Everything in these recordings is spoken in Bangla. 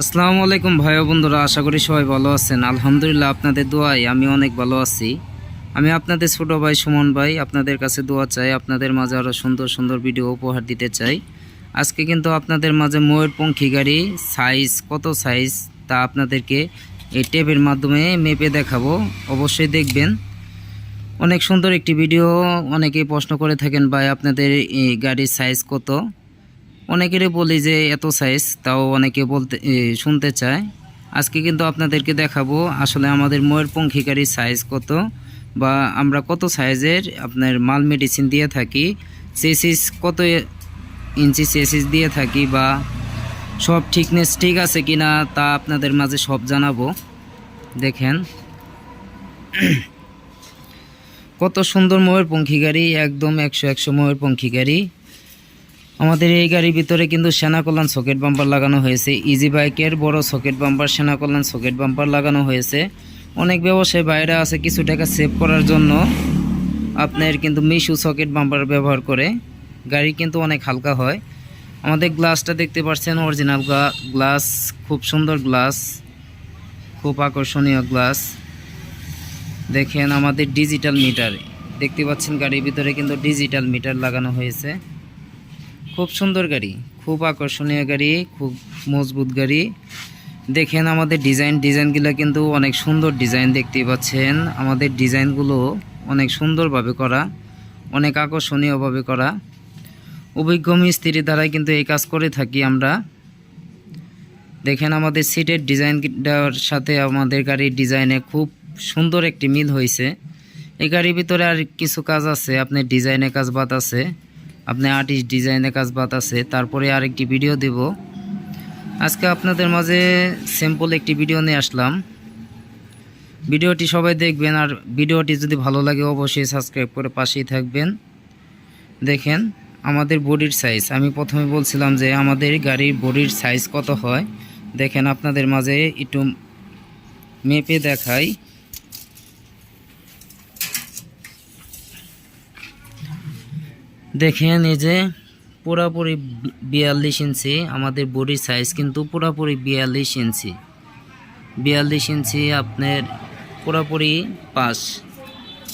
আসসালামু আলাইকুম ভাই বন্ধুরা, আশা করি সবাই ভালো আছেন। আলহামদুলিল্লাহ, আপনাদের দোয়ায় আমি অনেক ভালো আছি। আমি আপনাদের ছোট ভাই সুমন ভাই, আপনাদের কাছে দোয়া চাই, আপনাদের মাঝে আরও সুন্দর সুন্দর ভিডিও উপহার দিতে চাই। আজকে কিন্তু আপনাদের মাঝে ময়ূরপঙ্খী গাড়ি সাইজ কত সাইজ তা আপনাদেরকে এই টেপের মাধ্যমে মেপে দেখাবো। অবশ্যই দেখবেন। অনেক সুন্দর একটি ভিডিও অনেকেই প্রশ্ন করে থাকেন, ভাই, আপনাদের এই গাড়ির সাইজ কত? অনেকেরই বলি যে এত সাইজ তাও অনেকে বলতে শুনতে চায়। আজকে কিন্তু আপনাদেরকে দেখাবো আসলে আমাদের ময়ূরপঙ্খী গাড়ির সাইজ কত বা আমরা কত সাইজের আপনার মাল মেডিসিন দিয়ে থাকি চেসিস কত ইঞ্চি চেসিস দিয়ে থাকি বা সব ঠিকনেস ঠিক আছে কি না তা আপনাদের মাঝে সব জানাব। দেখেন। কত সুন্দর ময়ূরপঙ্খী গাড়ি একদম একশো একশো ময়ূরপঙ্খী গাড়ি আমাদের এই গাড়ির ভিতরে কিন্তু সেনা কল্যাণ সকেট বাম্পার লাগানো হয়েছে। ইজি বাইকের বড় সকেট বাম্পার, সেনা কল্যাণ সকেট বাম্পার লাগানো হয়েছে। অনেক ব্যবসায়ী বাইরে আছে কিছু টাকা সেভ করার জন্য আপনার কিন্তু মিশু সকেট বাম্পার ব্যবহার করে। গাড়ি কিন্তু অনেক হালকা হয়। আমাদের গ্লাসটা দেখতে পাচ্ছেন অরিজিনাল গ্লাস, খুব সুন্দর গ্লাস, খুব আকর্ষণীয় গ্লাস। দেখেন আমাদের ডিজিটাল মিটার দেখতে পাচ্ছেন গাড়ির ভিতরে কিন্তু ডিজিটাল মিটার লাগানো হয়েছে। খুব সুন্দর গাড়ি, খুব আকর্ষণীয় গাড়ি, খুব মজবুত গাড়ি। দেখেন আমাদের ডিজাইন, ডিজাইনগুলো কিন্তু অনেক সুন্দর ডিজাইন দেখতেই পাচ্ছেন। আমাদের ডিজাইনগুলো অনেক সুন্দরভাবে করা, অনেক আকর্ষণীয়ভাবে করা। অভিজ্ঞ মিস্ত্রির দ্বারাই কিন্তু এই কাজ করে থাকি আমরা। দেখেন আমাদের সিটের ডিজাইনটার সাথে আমাদের গাড়ির ডিজাইনে খুব সুন্দর একটি মিল হয়েছে এই গাড়ির ভিতরে আর কিছু কাজ আছে, আপনার ডিজাইনের কাজ বাদ আছে। আপনি আর্টিস্ট ডিজাইনের কাজ বাদ আছে, তারপরে আরেকটি ভিডিও দেব। আজকে আপনাদের মাঝে সিম্পল একটি ভিডিও নিয়ে আসলাম। ভিডিওটি সবাই দেখবেন, আর ভিডিওটি যদি ভালো লাগে অবশ্যই সাবস্ক্রাইব করে পাশেই থাকবেন। দেখেন, আমাদের বডির সাইজ আমি প্রথমে বলছিলাম যে আমাদের গাড়ির বডির সাইজ কত হয়? দেখেন, আপনাদের মাঝে একটু মেপে দেখাই। দেখেন এই যে পুরাপুরি বিয়াল্লিশ ইঞ্চি, আমাদের বডির সাইজ কিন্তু পুরাপুরি বিয়াল্লিশ ইঞ্চি। বিয়াল্লিশ ইঞ্চি আপনার পুরাপুরি পাশ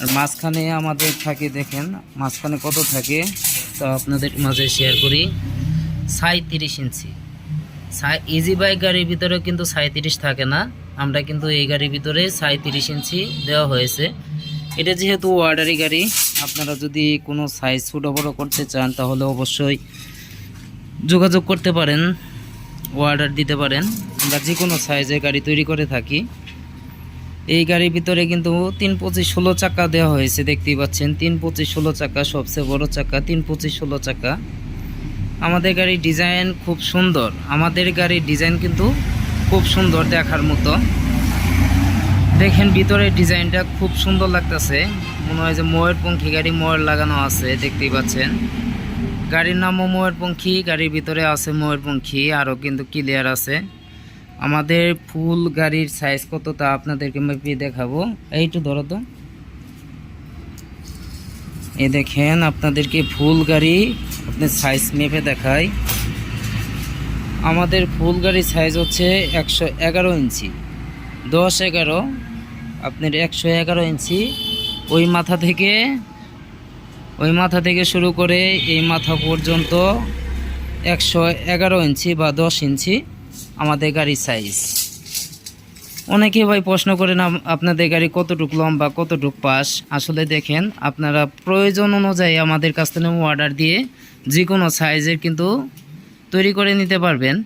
আর মাঝখানে আমাদের থাকে, দেখেন, মাঝখানে কত থাকে, তো আপনাদের মাঝে শেয়ার করি। সাঁত্রিশ ইঞ্চি। ইজি বাইক গাড়ির ভিতরে কিন্তু সাঁত্রিশ থাকে না। আমরা কিন্তু এই গাড়ির ভিতরে সাঁত্রিশ ইঞ্চি দেওয়া হয়েছে। এটা যেহেতু অর্ডারি গাড়ি আপনারা যদি কোনো সাইজ ছোটো বড়ো করতে চান, তাহলে অবশ্যই যোগাযোগ করতে পারেন অর্ডার দিতে পারেন। আমরা যে কোনো সাইজের গাড়ি তৈরি করে থাকি। এই গাড়ির ভিতরে কিন্তু তিন পঁচিশ ষোলো চাকা দেওয়া হয়েছে, দেখতেই পাচ্ছেন। তিন পঁচিশ ষোলো চাকা, সবচেয়ে বড় চাকা, তিন পঁচিশ ষোলো চাকা। আমাদের গাড়ির ডিজাইন খুব সুন্দর। আমাদের গাড়ির ডিজাইন কিন্তু খুব সুন্দর দেখার মতো। দেখেন ভিতরের ডিজাইনটা খুব সুন্দর লাগতেছে। মনে হয় যে ময়ূরপঙ্খী গাড়ি ময়ূর লাগানো আছে, দেখতেই পাচ্ছেন। গাড়ির নামও ময়ূরপঙ্খী, গাড়ির ভিতরে আছে ময়ূরপঙ্খী, আরও কিন্তু ক্লিয়ার আছে। আমাদের ফুল গাড়ির সাইজ কত তা আপনাদেরকে মেপে দেখাবো। এইটু ধরো তো। এই দেখেন, আপনাদেরকে ফুল গাড়ি আপনার সাইজ মেপে দেখাই। আমাদের ফুল গাড়ির সাইজ হচ্ছে একশো এগারো ইঞ্চি। দশ এগারো, আপনার একশো এগারো ইঞ্চি। ওই মাথা থেকে, ওই মাথা থেকে শুরু করে এই মাথা পর্যন্ত একশো এগারো ইঞ্চি বা দশ ইঞ্চি আমাদের গাড়ির সাইজ অনেকে ভাই প্রশ্ন করেন আপ- আপনাদের গাড়ি কতটুক লম্বা, কতটুক পাশ? আসলে দেখেন, আপনারা প্রয়োজন অনুযায়ী আমাদের কাছ থেকে অর্ডার দিয়ে যে কোনো সাইজের কিন্তু তৈরি করে নিতে পারবেন।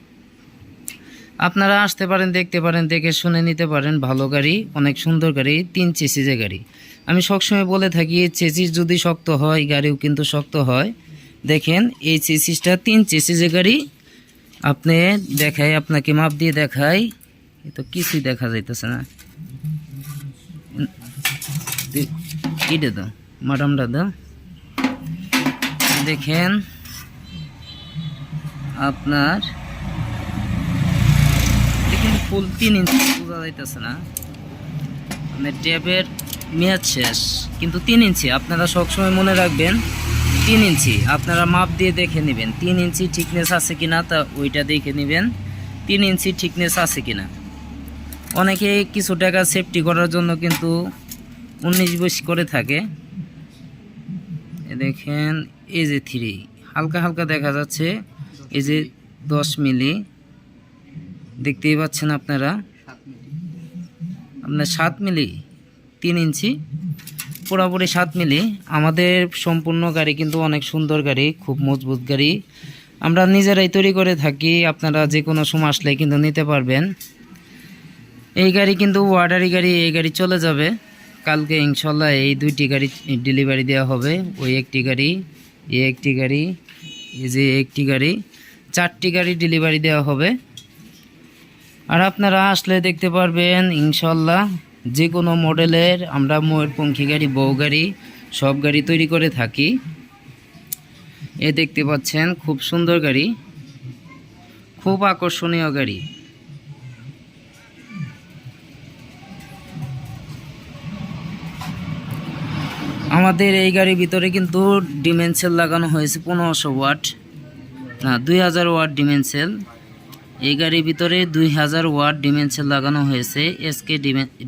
আপনারা আসতে পারেন, দেখতে পারেন, দেখে শুনে নিতে পারেন, ভালো গাড়ি, অনেক সুন্দর গাড়ি তিন চেসিজের গাড়ি। আমি সবসময় বলে থাকি চেসিস যদি শক্ত হয়, গাড়িও কিন্তু শক্ত হয়। দেখেন, এই চেসিসটা তিন চেসিজের গাড়ি। আপনি দেখাই, আপনাকে মাপ দিয়ে দেখাই। তো কিছুই দেখা যাইতেছে না। কিটে দাও ম্যাডামটা দাও। দেখেন, আপনার দেখেন, ফুল তিন ইঞ্চি বোঝা যাইতেছে না। মানে ট্যাবের মেয়াদ শেষ, কিন্তু তিন ইঞ্চি, আপনারা সবসময় মনে রাখবেন, তিন ইঞ্চি, আপনারা মাপ দিয়ে দেখে নেবেন, তিন ইঞ্চি ঠিকনেস আছে কিনা তা ওইটা দেখে নেবেন, তিন ইঞ্চি ঠিকনেস আছে কিনা। অনেকে কিছু টাকা সেফটি করার জন্য কিন্তু উনিশ বিশ করে থাকে। দেখেন, এই যে থ্রি হালকা হালকা দেখা যাচ্ছে, এই যে দশ মিলি, দেখতেই পাচ্ছেন আপনারা? আপনার সাত মিলি? তিন ইঞ্চি। পুরোপুরি সাত মিলি। আমাদের সম্পূর্ণ গাড়ি কিন্তু অনেক সুন্দর গাড়ি, খুব মজবুত গাড়ি। আমরা নিজেরাই তৈরি করে থাকি, আপনারা যে কোনো সময় আসলে কিন্তু নিতে পারবেন। এই গাড়ি কিন্তু ওয়ার্ডারি গাড়ি, এই গাড়ি চলে যাবে। কালকে ইনশাল্লাহ এই দুইটি গাড়ি ডেলিভারি দেওয়া হবে। ওই একটি গাড়ি, এই একটি গাড়ি, এই যে একটি গাড়ি, চারটি গাড়ি ডেলিভারি দেওয়া হবে। আর আপনারা আসলে দেখতে পারবেন, ইনশাল্লাহ যে কোনো মডেলের আমরা ময়ূরপঙ্খী গাড়ি, বউ গাড়ি, সব গাড়ি তৈরি করে থাকি। এ দেখতে পাচ্ছেন খুব সুন্দর গাড়ি, খুব আকর্ষণীয় গাড়ি। আমাদের এই গাড়ির ভিতরে কিন্তু ডিমেনসেল লাগানো হয়েছে পনেরোশো ওয়াট, না, দুই হাজার ওয়াট ডিমেনসেল এই গাড়ির ভিতরে দুই হাজার ওয়াট ডিমেনসেল লাগানো হয়েছে। এসকে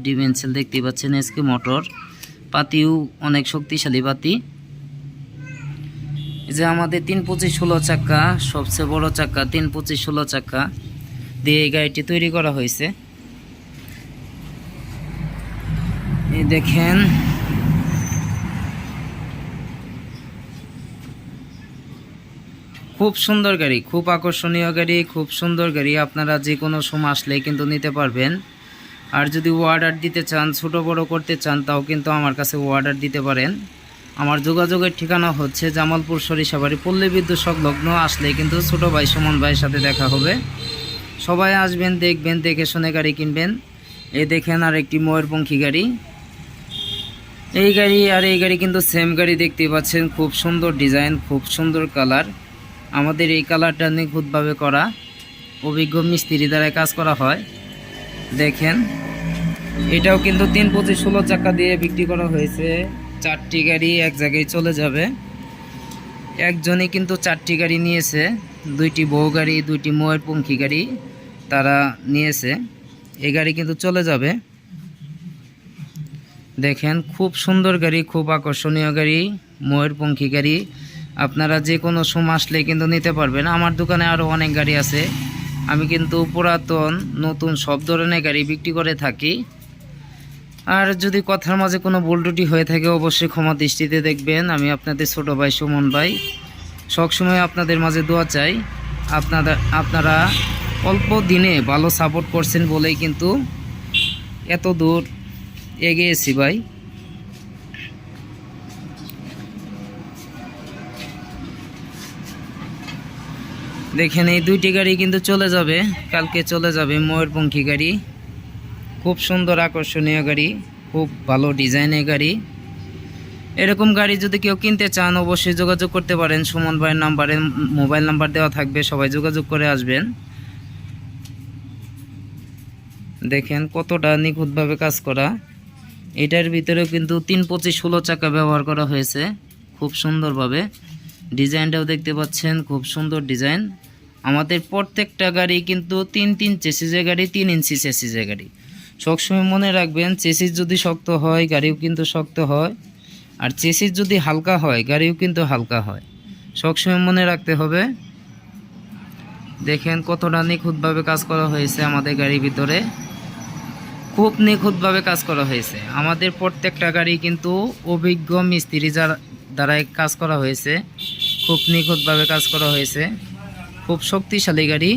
ডিমেনসেল দেখতে পাচ্ছেন এসকে মোটর। পাতিও অনেক শক্তিশালী পাতি। যে আমাদের তিন পঁচিশ ষোলো চাকা, সবচেয়ে বড় চাকা তিন পঁচিশ ষোলো চাকা দিয়ে এই গাড়িটি তৈরি করা হয়েছে। এই দেখেন খুব সুন্দর গাড়ি, খুব আকর্ষণীয় গাড়ি, খুব সুন্দর গাড়ি। আপনারা যে কোনো সময় আসলে কিন্তু নিতে পারবেন। আর যদি অর্ডার দিতে চান, ছোট বড় করতে চান, তাও কিন্তু আমার কাছে অর্ডার দিতে পারেন। আমার যোগাযোগের ঠিকানা হচ্ছে জামালপুর সরিষাবাড়ি, পল্লী বিদ্যুৎ সংলগ্ন। আসলে কিন্তু ছোট ভাই সুমন ভাইয়ের সাথে দেখা হবে। সবাই আসবেন, দেখবেন, দেখে শুনে গাড়ি কিনবেন। এ দেখেন আর একটি ময়ূরপঙ্খী গাড়ি। এই গাড়ি আর এই গাড়ি কিন্তু সেম গাড়ি দেখতে পাচ্ছেন। খুব সুন্দর ডিজাইন খুব সুন্দর কালার আমাদের এই কালারটা নিখুঁতভাবে করা অভিজ্ঞ মিস্ত্রি দ্বারা কাজ করা হয়। দেখেন, এটাও কিন্তু তিন পঁচিশ ষোলো চাকা দিয়ে বিক্রি করা হয়েছে। চারটি গাড়ি এক জায়গায় চলে যাবে। একজনই কিন্তু চারটি গাড়ি নিয়েছে, দুইটি বউ গাড়ি, দুইটি ময়ূরপঙ্খী গাড়ি তারা নিয়েছে। এই গাড়ি কিন্তু চলে যাবে। দেখেন, খুব সুন্দর গাড়ি, খুব আকর্ষণীয় গাড়ি, ময়ূরপঙ্খী গাড়ি। আপনারা যে কোনো সময় আসলে কিন্তু নিতে পারবেন। আমার দোকানে আরও অনেক গাড়ি আছে। আমি কিন্তু পুরাতন, নতুন সব ধরনের গাড়ি বিক্রি করে থাকি। আর যদি কথার মাঝে কোনো ভুলটুটি হয়ে থাকে, অবশ্যই ক্ষমা দৃষ্টিতে দেখবেন। আমি আপনাদের ছোট ভাই সুমন ভাই। সবসময় আপনাদের মাঝে দোয়া চাই। আপনারা আপনারা অল্প দিনে ভালো সাপোর্ট করছেন বলেই কিন্তু এত দূর এগিয়েছি ভাই। দেখেন, এই দুইটি গাড়ি কিন্তু চলে যাবে। কালকে চলে যাবে ময়ূরপঙ্খী গাড়ি। খুব সুন্দর আকর্ষণীয় গাড়ি, খুব ভালো ডিজাইনের গাড়ি। এরকম গাড়ি যদি কেউ কিনতে চান, অবশ্যই যোগাযোগ করতে পারেন। সুমন ভাইয়ের নাম্বারে মোবাইল নাম্বার দেওয়া থাকবে, সবাই যোগাযোগ করে আসবেন। দেখেন, কতটা নিখুঁতভাবে কাজ করা। এটার ভিতরেও কিন্তু তিন পঁচিশ ষোলো চাকা ব্যবহার করা হয়েছে, খুব সুন্দরভাবে। ডিজাইনটাও দেখতে পাচ্ছেন, খুব সুন্দর ডিজাইন। আমাদের প্রত্যেকটা গাড়ি কিন্তু তিন তিন চেসিজের গাড়ি, তিন ইঞ্চি চেসিজের গাড়ি। সবসময় মনে রাখবেন, চেসিস যদি শক্ত হয়, গাড়িও কিন্তু শক্ত হয়। আর চেসিস যদি হালকা হয়, গাড়িও কিন্তু হালকা হয়। সবসময় মনে রাখতে হবে, দেখেন কতটা নিখুঁতভাবে কাজ করা হয়েছে আমাদের গাড়ির ভিতরে। খুব নিখুঁতভাবে কাজ করা হয়েছে। আমাদের প্রত্যেকটা গাড়ি কিন্তু অভিজ্ঞ মিস্ত্রি যার দ্বারাই কাজ করা হয়েছে। খুব নিখুঁতভাবে কাজ করা হয়েছে। খুব শক্তিশালী গাড়ি।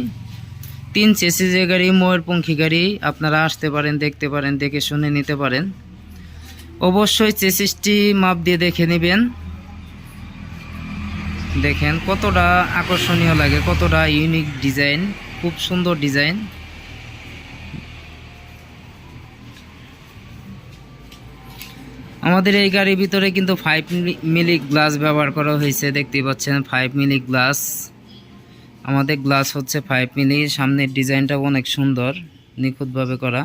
তিন চেসিজের গাড়ি, ময়ূরপঙ্খী গাড়ি, আপনারা আসতে পারেন, দেখতে পারেন, দেখে শুনে নিতে পারেন। অবশ্যই চেসিসটি মাপ দিয়ে দেখে নেবেন। দেখেন কতটা আকর্ষণীয় লাগে, কতটা ইউনিক ডিজাইন খুব সুন্দর ডিজাইন আমাদের এই গাড়ির ভিতরে কিন্তু ফাইভ মিলি গ্লাস ব্যবহার করা হয়েছে, দেখতে পাচ্ছেন ফাইভ মিলি গ্লাস আমাদের গ্লাস হচ্ছে ফাইভ মিলি, সামনের ডিজাইনটাও অনেক সুন্দর, নিখুঁতভাবে করা।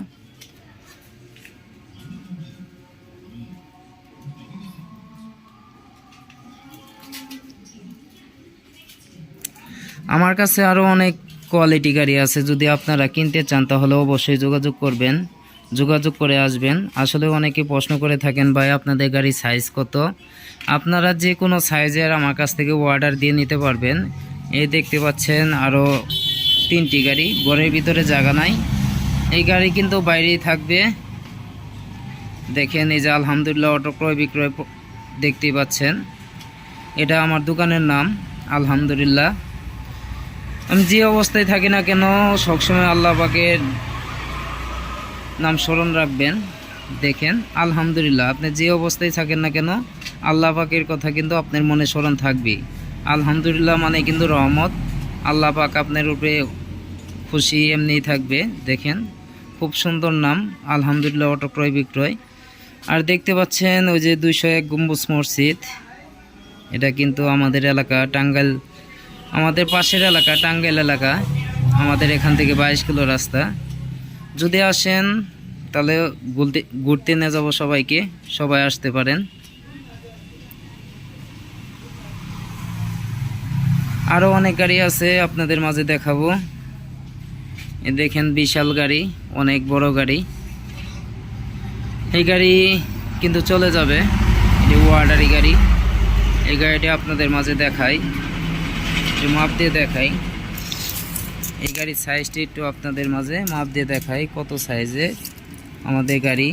আমার কাছে আরও অনেক কোয়ালিটি গাড়ি আছে, যদি আপনারা কিনতে চান, তাহলে অবশ্যই যোগাযোগ করবেন, যোগাযোগ করে আসবেন। আসলে অনেকে প্রশ্ন করে থাকেন, ভাই, আপনাদের গাড়ির সাইজ কত? আপনারা যে কোনো সাইজের আমার কাছ থেকে অর্ডার দিয়ে নিতে পারবেন। এই দেখতে পাচ্ছেন আরও তিনটি গাড়ি। ঘরের ভিতরে জায়গা নাই। এই গাড়ি কিন্তু বাইরেই থাকবে। দেখেন, এই যে আলহামদুলিল্লাহ অটো ক্রয় বিক্রয় দেখতেই পাচ্ছেন। এটা আমার দোকানের নাম, আলহামদুলিল্লাহ। আমি যে অবস্থায় থাকি না কেন, সবসময় আল্লাহ পাকের নাম স্মরণ রাখবেন। দেখেন, আলহামদুলিল্লাহ, আপনি যে অবস্থায় থাকেন না কেন, আল্লাহ পাকের কথা কিন্তু আপনার মনে স্মরণ থাকবেই। আলহামদুলিল্লাহ মানে কিন্তু রহমত। আল্লাহ পাক আপনার উপরে খুশি এমনি থাকবে, দেখেন। খুব সুন্দর নাম, আলহামদুলিল্লাহ অটো ক্রয়, বিক্রয়। আর দেখতে পাচ্ছেন ওই যে দুইশো এক গম্বুজ মসজিদ। এটা কিন্তু আমাদের এলাকা টাঙ্গাইল, আমাদের পাশের এলাকা, টাঙ্গাইল এলাকা। আমাদের এখান থেকে বাইশ কিলো রাস্তা। যদি আসেন, তাহলে ঘুরতে ঘুরতে নিয়ে যাব সবাইকে। সবাই আসতে পারেন। আরও অনেক গাড়ি আছে আপনাদের মাঝে দেখাবো। দেখেন বিশাল গাড়ি, অনেক বড় গাড়ি। এই গাড়ি কিন্তু চলে যাবে এটি ওয়ার্ডারি গাড়ি। এই গাড়িটি আপনাদের মাঝে দেখাই একটু মাপ দিয়ে দেখাই। এই গাড়ির সাইজটি একটু আপনাদের মাঝে মাপ দিয়ে দেখাই, কত সাইজে আমাদের গাড়ি।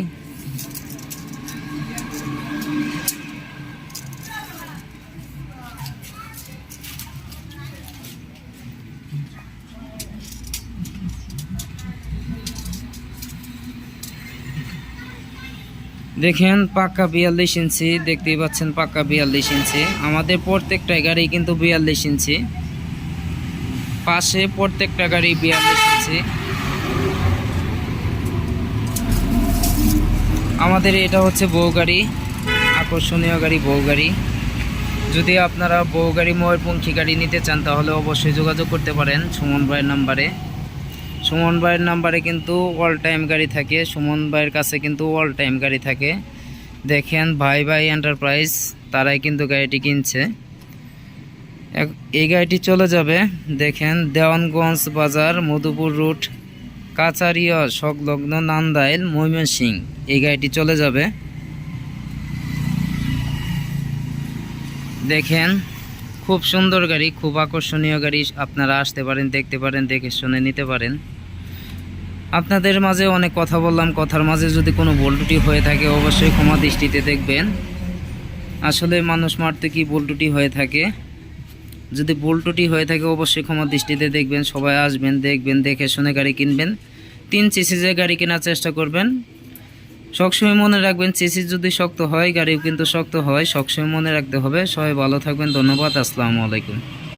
দেখেন পাক্কা বিয়াল্লিশ ইঞ্চি, দেখতেই পাচ্ছেন পাক্কা বিয়াল্লিশ ইঞ্চি। আমাদের প্রত্যেকটা গাড়ি কিন্তু বিয়াল্লিশ ইঞ্চি। পাশে প্রত্যেকটা গাড়ি বিয়াল্লিশ ইঞ্চি। আমাদের এটা হচ্ছে বউ গাড়ি, আকর্ষণীয় গাড়ি, বউ গাড়ি। যদি আপনারা বউ গাড়ি ময়ূরপঙ্খী গাড়ি নিতে চান, তাহলে অবশ্যই যোগাযোগ করতে পারেন সুমন ভাইয়ের নাম্বারে। সুমন ভাইয়ের নাম্বারে কিন্তু অল টাইম গাড়ি থাকে। সুমন ভাইয়ের কাছে কিন্তু অল টাইম গাড়ি থাকে। দেখেন ভাই ভাই এন্টারপ্রাইজ তারাই কিন্তু গাড়িটি কিনছে। এই গাড়িটি চলে যাবে, দেখেন দেওয়ানগঞ্জ বাজার, মধুপুর রুট কাচারিয়া সংলগ্ন নান্দাইল ময়মনসিং এই গাড়িটি চলে যাবে। দেখেন, খুব সুন্দর গাড়ি, খুব আকর্ষণীয় গাড়ি, আপনারা আসতে পারেন, দেখতে পারেন, দেখে শুনে নিতে পারেন। আপনাদের মাঝে অনেক কথা বললাম, কথার মাঝে যদি কোনো ভুলটুটি হয়ে থাকে অবশ্যই ক্ষমা দৃষ্টিতে দেখবেন। আসলে মানুষ মারতে কি ভুলটুটি হয়ে থাকে? যদি ভুলটুটি হয়ে থাকে অবশ্যই ক্ষমা দৃষ্টিতে দেখবেন, সবাই আসবেন, দেখবেন, দেখে শুনে গাড়ি কিনবেন। তিন সিসিজের গাড়ি কেনার চেষ্টা করবেন। সবসময় মনে রাখবেন, সিসি যদি শক্ত হয়, গাড়িও কিন্তু শক্ত হয়, সবসময় মনে রাখতে হবে। সবাই ভালো থাকবেন, ধন্যবাদ, আসসালামু আলাইকুম।